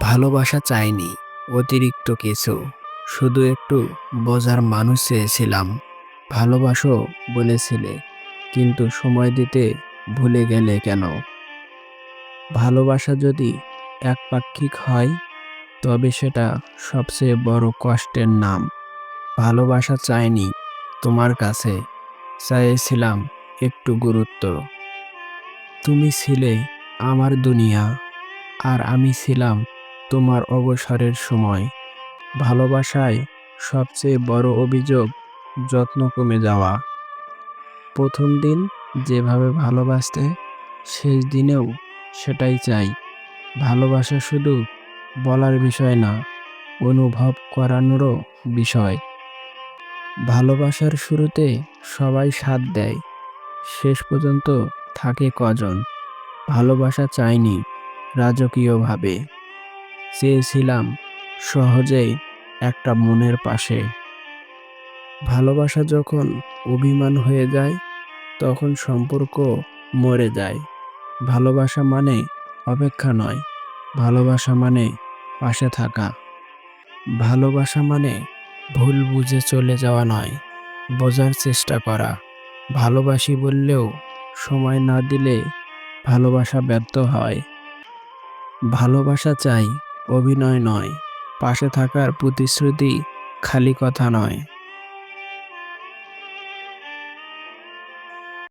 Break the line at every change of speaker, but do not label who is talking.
ভালোবাসা চাইনি, অতিরিক্ত কিছু। শুধু একটু বোঝার মানুষ চেয়েছিলাম। ভালোবাসো বলেছিলে, কিন্তু সময় দিতে ভুলে গেলে কেন? ভালোবাসা যদি একপাক্ষিক হয়, তবে সেটা সবচেয়ে বড় কষ্টের নাম। ভালোবাসা চাইনি তোমার কাছে, চাইছিলাম একটু গুরুত্ব। তুমি ছিলে আমার দুনিয়া, আর আমি ছিলাম তোমার অবসরের সময়। ভালোবাসায় সবচেয়ে বড় অভিযোগ, যত্ন কমে যাওয়া। প্রথম দিন যেভাবে ভালোবাসতে, শেষ দিনেও সেটাই চাই। ভালোবাসা শুধু বলার বিষয় না, অনুভব করানোরও বিষয়। ভালোবাসার শুরুতে সবাই সাথ দেয়, শেষ পর্যন্ত থাকে কজন। ভালোবাসা চাইনি, রাজকীয়ভাবে। চেয়েছিলাম সহজেই একটা মনের পাশে। ভালোবাসা যখন অভিমান হয়ে যায়, তখন সম্পর্ক মরে যায়। ভালোবাসা মানে অপেক্ষা নয়, ভালোবাসা মানে পাশে থাকা। ভালোবাসা মানে ভুল বুঝে চলে যাওয়া নয়, বোঝার চেষ্টা করা। ভালোবাসি বললেও সময় না দিলে ভালোবাসা ব্যর্থ হয়। ভালোবাসা চাই অভিনয় নয় পাশে থাকার প্রতিশ্রুতি খালি কথা নয়।